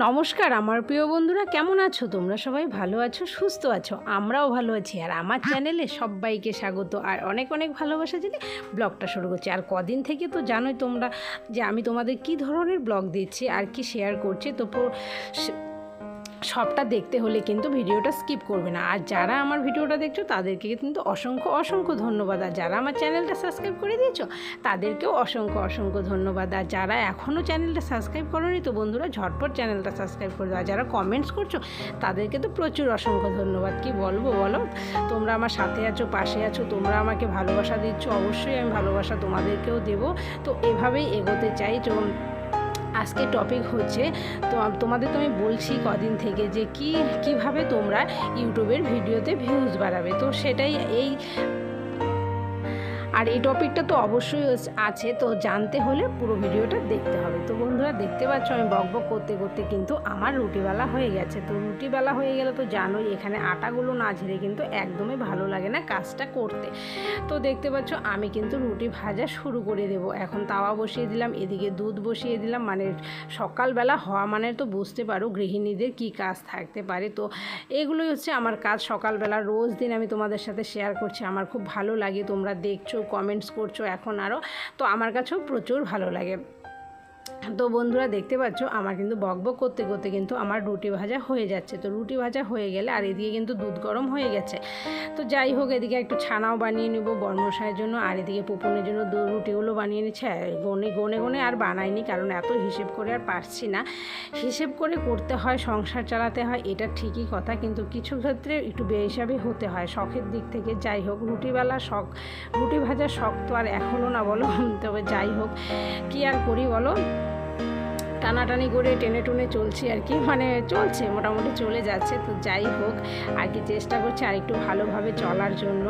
নমস্কার, আমার প্রিয় বন্ধুরা, কেমন আছো? তোমরা সবাই ভালো আছো, সুস্থ আছো? আমরাও ভালো আছি। আর আমার চ্যানেলে সবাইকে স্বাগত। আর অনেক অনেক ভালোবাসা জেনে ব্লগটা শুরু করছি। আর কদিন থেকে তো জানোই তোমরা যে আমি তোমাদের কি ধরনের ব্লগ দিচ্ছি আর কি শেয়ার করছি। তো সবটা দেখতে হলে কিন্তু ভিডিওটা স্কিপ করবে না। আর যারা আমার ভিডিওটা দেখছ, তাদেরকে কিন্তু অসংখ্য অসংখ্য ধন্যবাদ। আর যারা আমার চ্যানেলটা সাবস্ক্রাইব করে দিয়েছ, তাদেরকেও অসংখ্য অসংখ্য ধন্যবাদ। আর যারা এখনও চ্যানেলটা সাবস্ক্রাইব করোনি, তো বন্ধুরা ঝটপট চ্যানেলটা সাবস্ক্রাইব করে দাও। আর যারা কমেন্টস করছ, তাদেরকে তো প্রচুর অসংখ্য ধন্যবাদ। কি বলব বলো? তোমরা আমার সাথে আছো, পাশে আছো, তোমরা আমাকে ভালোবাসা দিচ্ছ। অবশ্যই আমি ভালোবাসা তোমাদেরকেও দেবো। তো এভাবেই এগোতে চাই। তো আজকে টপিক হচ্ছে, তো তোমাদের তো আমি বলছি কদিন থেকে যে কি, কীভাবে তোমরা ইউটিউবের ভিডিওতে ভিউজ বাড়াবে। তো সেটাই এই আর এই টপিকটা তো অবশ্যই আছে, তো জানতে হলে পুরো ভিডিওটা দেখতে হবে। তো বন্ধুরা, দেখতে পাচ্ছ আমি বক বক করতে করতে কিন্তু আমার রুটিবেলা হয়ে গেছে। তো রুটিবেলা হয়ে গেলে তো জানোই, এখানে আটাগুলো না ঝেড়ে কিন্তু একদমই ভালো লাগে না কাজটা করতে। তো দেখতে পাচ্ছ আমি কিন্তু রুটি ভাজা শুরু করে দেবো। এখন তাওয়া বসিয়ে দিলাম, এদিকে দুধ বসিয়ে দিলাম। মানে সকালবেলা হওয়া মানে তো বুঝতে পারো গৃহিণীদের কি কাজ থাকতে পারে। তো এগুলোই হচ্ছে আমার কাজ সকালবেলা। রোজ দিন আমি তোমাদের সাথে শেয়ার করছি। আমার খুব ভালো লাগে, তোমরা দেখছ কমেন্টস করছ এখন আরও তো আমার কাছেও প্রচুর ভালো লাগে। তো বন্ধুরা দেখতে পাচ্ছ, আমার কিন্তু বকবক করতে করতে কিন্তু আমার রুটি ভাজা হয়ে যাচ্ছে। তো রুটি ভাজা হয়ে গেলে আর এদিকে কিন্তু দুধ গরম হয়ে গেছে। তো যাই হোক, এদিকে একটু ছানাও বানিয়ে নেব বর্মশায়ের জন্য, আর এদিকে পুপনের জন্য দু রুটিগুলো বানিয়ে নিচ্ছে। গনে গনে গনে আর বানাইনি, কারণ এত হিসেব করে আর পারছি না। হিসেব করে করতে হয়, সংসার চালাতে হয়, এটা ঠিকই কথা, কিন্তু কিছু ক্ষেত্রে একটু বেহিসাবি হতে হয়, শখের দিক থেকে। যাই হোক, রুটিবেলা শখ, রুটি ভাজার শখ তো আর এখনও না বলো, তবে যাই হোক, কি আর করি বলো? টানাটানি করে টেনে টুনে চলছি আর কি। মানে চলছে, মোটামুটি চলে যাচ্ছে। তো যাই হোক, আর কি চেষ্টা করছি আর একটু ভালোভাবে চলার জন্য,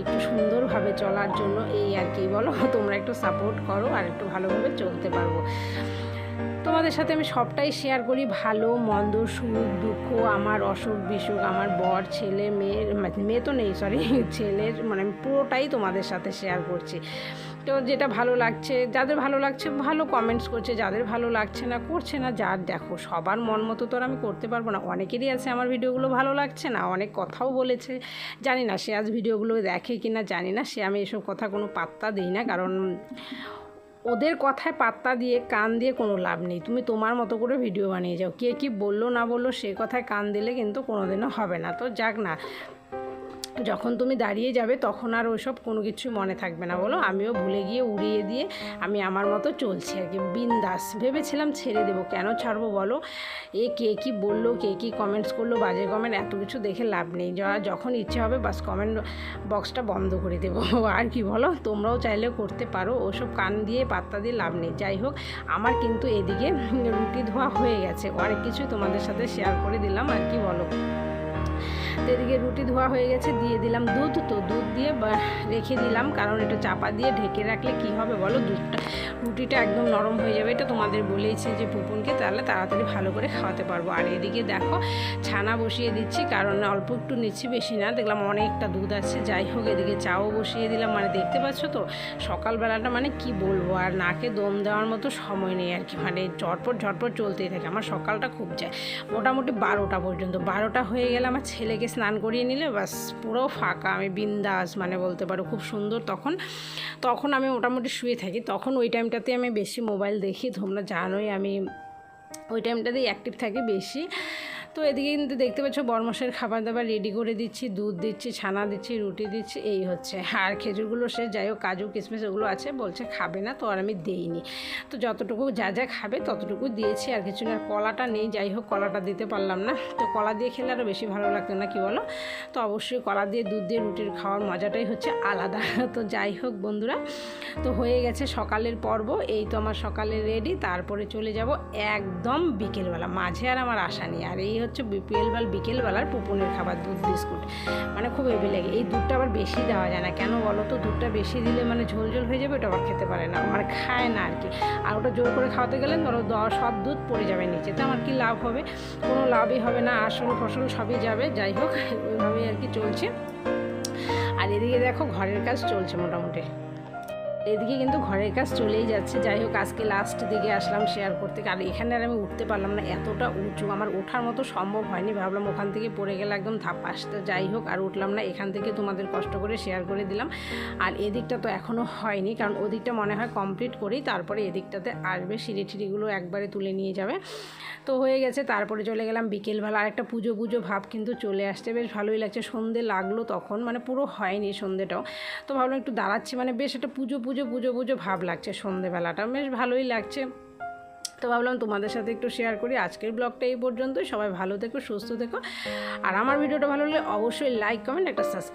একটু সুন্দরভাবে চলার জন্য এই আর কি। বলো, তোমরা একটু সাপোর্ট করো আর একটু ভালোভাবে চলতে পারব। তোমাদের সাথে আমি সবটাই শেয়ার করি, ভালো, মন্দ, সুখ, দুঃখ, আমার অসুখ, বিসুখ, আমার বর, ছেলে, মেয়ের মানে মেয়ে তো নেই সরি ছেলের মানে আমি পুরোটাই তোমাদের সাথে শেয়ার করছি। তো যেটা ভালো লাগছে, যাদের ভালো লাগছে, ভালো কমেন্টস করছে, যাদের ভালো লাগছে না, করছে না, যার দেখো, সবার মন মতো তো আর আমি করতে পারব না। অনেকেরই আছে আমার ভিডিওগুলো ভালো লাগছে না, অনেক কথাও বলেছে। জানি না সে আজ ভিডিওগুলো দেখে কি না জানি না সে আমি এসব কথা কোনো পাত্তা দিই না, কারণ ওদের কথায় পাত্তা দিয়ে, কান দিয়ে কোনো লাভ নেই। তুমি তোমার মতো করে ভিডিও বানিয়ে যাও। কে কি বলল না বলল সে কথায় কান দিলে কিন্তু কোনোদিনও হবে না। তো যাক না যখন তুমি দাঁড়িয়ে যাবে, তখন আর ওইসব কোনো কিছু মনে থাকবে না, বলো। আমিও ভুলে গিয়ে উড়িয়ে দিয়ে আমি আমার মতো চলছি আর কি। বিন্দাস, ভেবেছিলাম ছেড়ে দেবো। কেন ছাড়বো, বলো? এ কে কী বলল, কে কী কমেন্টস করল, বাজে কমেন্ট এত কিছু দেখে লাভ নেই। যা- যখন ইচ্ছে হবে, বাস কমেন্ট বক্সটা বন্ধ করে দেবো। আর কি, বলো? তোমরাও চাইলেও করতে পারো। ওসব কান দিয়ে, পাত্তা দিয়ে লাভ নেই। যাই হোক, আমার কিন্তু এদিকে রুটি ধোয়া হয়ে গেছে। অনেক কিছুই তোমাদের সাথে শেয়ার করে দিলাম, আর কি বলো? তো এদিকে রুটি ধোয়া হয়ে গেছে, দিয়ে দিলাম দুধ। তো দুধ দিয়ে রেখে দিলাম, কারণ এটা চাপা দিয়ে ঢেকে রাখলে কি হবে বলো? দুধটা, রুটিটা একদম নরম হয়ে যাবে, এটা তোমাদের বলেইছি যে পুপুনকে তাহলে তাড়াতাড়ি ভালো করে খাওয়াতে পারব। আর এদিকে দেখো, ছানা বসিয়ে দিচ্ছি, কারণ অল্প একটু নিচ্ছি, বেশি না। দেখলাম অনেকটা দুধ আছে, যাই হোক, এদিকে চাও বসিয়ে দিলাম। মানে দেখতে পাচ্ছ তো, সকালবেলাটা মানে কি বলব? আর নাকে দম দেওয়ার মতো সময় নেই আর কি মানে ঝটপট ঝটপট চলতেই থাকে। আমার সকালটা খুব যায়। মোটামুটি বারোটা পর্যন্ত, বারোটা হয়ে গেলে আমার ছেলেকে স্নান করিয়ে নিলে বাস পুরো ফাঁকা, আমি বিন্দাস মানে বলতে পারো খুব সুন্দর তখন। তখন আমি মোটামুটি শুয়ে থাকি। তখন ওই টাইমটাতে আমি বেশি মোবাইল দেখি। তোমরা জানোই আমি ওই টাইমটাতেই অ্যাক্টিভ থাকি বেশি। তো এদিকে কিন্তু দেখতে পাচ্ছ বর্মশের খাবার দাবার রেডি করে দিচ্ছি, দুধ দিচ্ছি, ছানা দিচ্ছি, রুটি দিচ্ছি, এই হচ্ছে। আর খেজুরগুলো সে যাই হোক, কাজু কিশমিশ ওগুলো আছে, বলছে খাবে না, তো আর আমি দেইনি। তো যতটুকু যা যা খাবে ততটুকু দিয়েছি, আর কিছু না কলাটা নেই, যাই হোক, কলাটা দিতে পারলাম না। তো কলা দিয়ে খেলে আরও বেশি ভালো লাগতো না কি বলো? তো অবশ্যই কলা দিয়ে দুধ দিয়ে রুটির খাওয়ার মজাটাই হচ্ছে আলাদা। তো যাই হোক বন্ধুরা, তো হয়ে গেছে সকালের পর্ব, এই তো আমার সকালে রেডি তারপরে চলে যাব একদম বিকেলবেলা, মাঝে আর আমার আশা নেই। আর এই হচ্ছে বিকেলবেলা বিকেলবেলার পুপুনের খাবার, দুধ, বিস্কুট। মানে খুব হেভি লাগে। এই দুধটা আবার বেশি দেওয়া যায় না। কেন বলো তো? দুধটা বেশি দিলে মানে ঝোল ঝোল হয়ে যাবে, ওটা আবার খেতে পারে না। মানে খায় না আর কি আর ওটা জোর করে খাওয়াতে গেলে ধরো সব দুধ পড়ে যাবে নিচে। তো আমার কি লাভ হবে? কোনো লাভই হবে না। আসল ফসল সবই যাবে। যাই হোক, ওইভাবেই আর কি চলছে। আর এদিকে দেখো, ঘরের কাজ চলছে মোটামুটি। এদিকে কিন্তু ঘরের কাজ চলেই যাচ্ছে। যাই হোক, আজকে লাস্ট দিকে আসলাম শেয়ার করতে। আর এখানে আর আমি উঠতে পারলাম না, এতটা উঁচু। আমার ওঠার মতো সম্ভব হয়নি, ভাবলাম ওখান থেকে পড়ে গেলে একদম ধাপ তো যাই হোক, আর উঠলাম না, এখান থেকে তোমাদের কষ্ট করে শেয়ার করে দিলাম। আর এদিকটা তো এখনও হয়নি, কারণ ওদিকটা মনে হয় কমপ্লিট করেই তারপরে এদিকটাতে আসবে। সিঁড়ি টিড়িগুলো একবারে তুলে নিয়ে যাবে। তো হয়ে গেছে, তারপরে চলে গেলাম বিকেলবেলা। আর একটা পুজো পুজো ভাব কিন্তু চলে আসছে। বেশ ভালোই লাগছে। সন্ধে লাগল তখন মানে পুরো হয়নি সন্ধেটাও। তো ভাবলাম একটু দাঁড়াচ্ছি মানে বেশ একটা পুজো পুজো পুজো বুঝে ভাব লাগছে সন্ধেবেলাটা। বেশ ভালোই লাগছে। তো ভাবলাম তোমাদের সাথে একটু শেয়ার করি। আজকের ব্লগটা এই পর্যন্তই। সবাই ভালো থেকো, সুস্থ থেকো। আর আমার ভিডিওটা ভালো লাগলে অবশ্যই লাইক কমেন্ট একটা সাবস্ক্রাইব